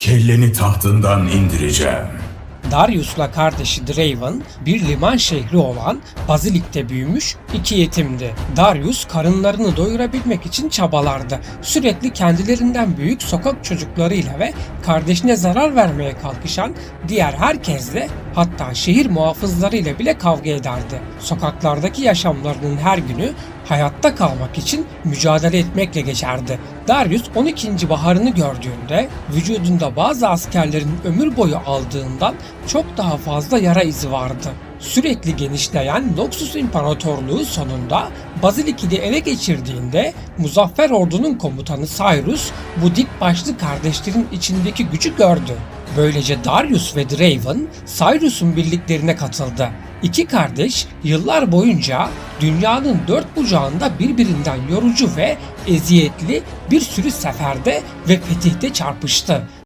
Kelleni tahtından indireceğim. Darius'la kardeşi Draven bir liman şehri olan Bazilik'te büyümüş iki yetimdi. Darius karınlarını doyurabilmek için çabalardı. Sürekli kendilerinden büyük sokak çocuklarıyla ve kardeşine zarar vermeye kalkışan diğer herkesle hatta şehir muhafızlarıyla bile kavga ederdi. Sokaklardaki yaşamlarının her günü hayatta kalmak için mücadele etmekle geçerdi. Darius 12. baharını gördüğünde vücudunda bazı askerlerin ömür boyu aldığından çok daha fazla yara izi vardı. Sürekli genişleyen Noxus İmparatorluğu sonunda Bazilik'i ele geçirdiğinde Muzaffer Ordu'nun komutanı Cyrus bu dik başlı kardeşlerin içindeki gücü gördü. Böylece Darius ve Draven Cyrus'un birliklerine katıldı. İki kardeş yıllar boyunca dünyanın dört bucağında birbirinden yorucu ve eziyetli bir sürü seferde ve fetihte çarpıştı.